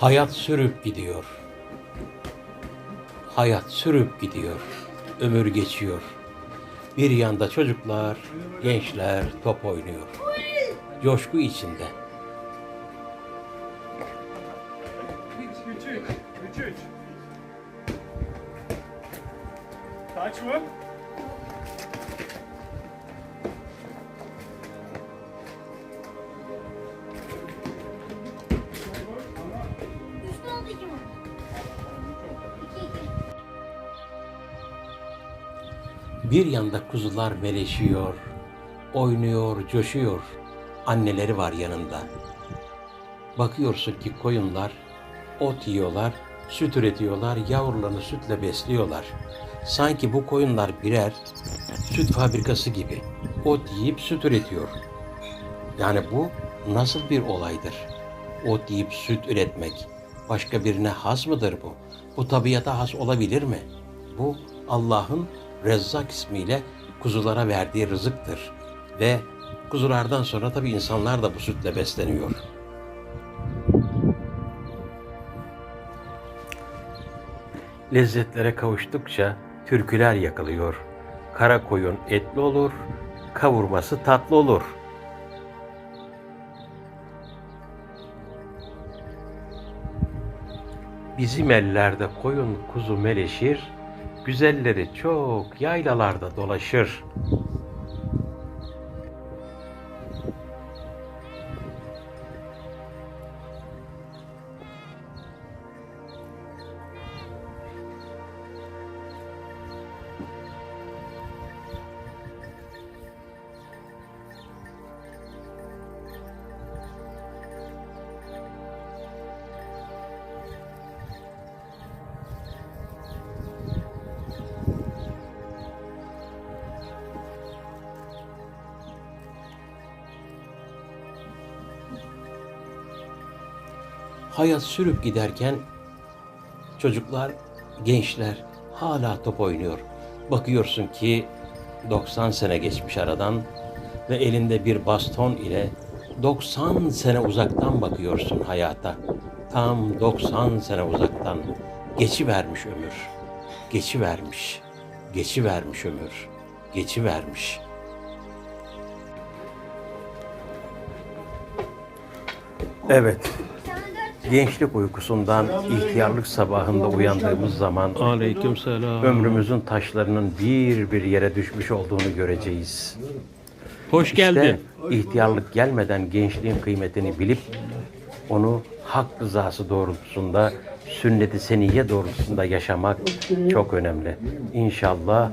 Hayat sürüp gidiyor. Hayat sürüp gidiyor. Ömür geçiyor. Bir yanda çocuklar, gençler top oynuyor. Coşku içinde. Üç, üç, üç, üç. Kaç mı? Bir yanda kuzular meleşiyor, oynuyor, coşuyor. Anneleri var yanında. Bakıyorsun ki koyunlar ot yiyorlar, süt üretiyorlar, yavrularını sütle besliyorlar. Sanki bu koyunlar birer süt fabrikası gibi ot yiyip süt üretiyor. Yani bu nasıl bir olaydır? Ot yiyip süt üretmek başka birine has mıdır bu? Bu tabiata has olabilir mi? Bu Allah'ın Rezzak ismiyle kuzulara verdiği rızıktır. Ve kuzulardan sonra tabii insanlar da bu sütle besleniyor. Lezzetlere kavuştukça türküler yakılıyor. Kara koyun etli olur, kavurması tatlı olur. Bizim ellerde koyun kuzu meleşir, güzelleri çok yaylalarda dolaşır. Hayat sürüp giderken çocuklar, gençler hala top oynuyor. Bakıyorsun ki 90 sene geçmiş aradan ve elinde bir baston ile 90 sene uzaktan bakıyorsun hayata. Tam 90 sene uzaktan geçi vermiş ömür. Geçi vermiş. Geçi vermiş ömür. Geçi vermiş. Evet. Gençlik uykusundan ihtiyarlık sabahında uyandığımız zaman Aleykümselam. ömrümüzün taşlarının bir bir yere düşmüş olduğunu göreceğiz. Hoş geldin. İşte ihtiyarlık gelmeden gençliğin kıymetini bilip onu hak rızası doğrultusunda, sünnet-i seniyye doğrultusunda yaşamak çok önemli. İnşallah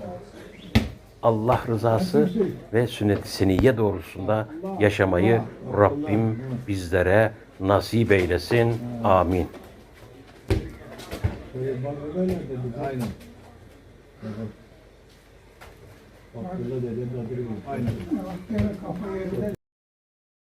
Allah rızası ve sünnet-i seniyye doğrultusunda yaşamayı Rabbim bizlere nasip eylesin. Amin. Aynen.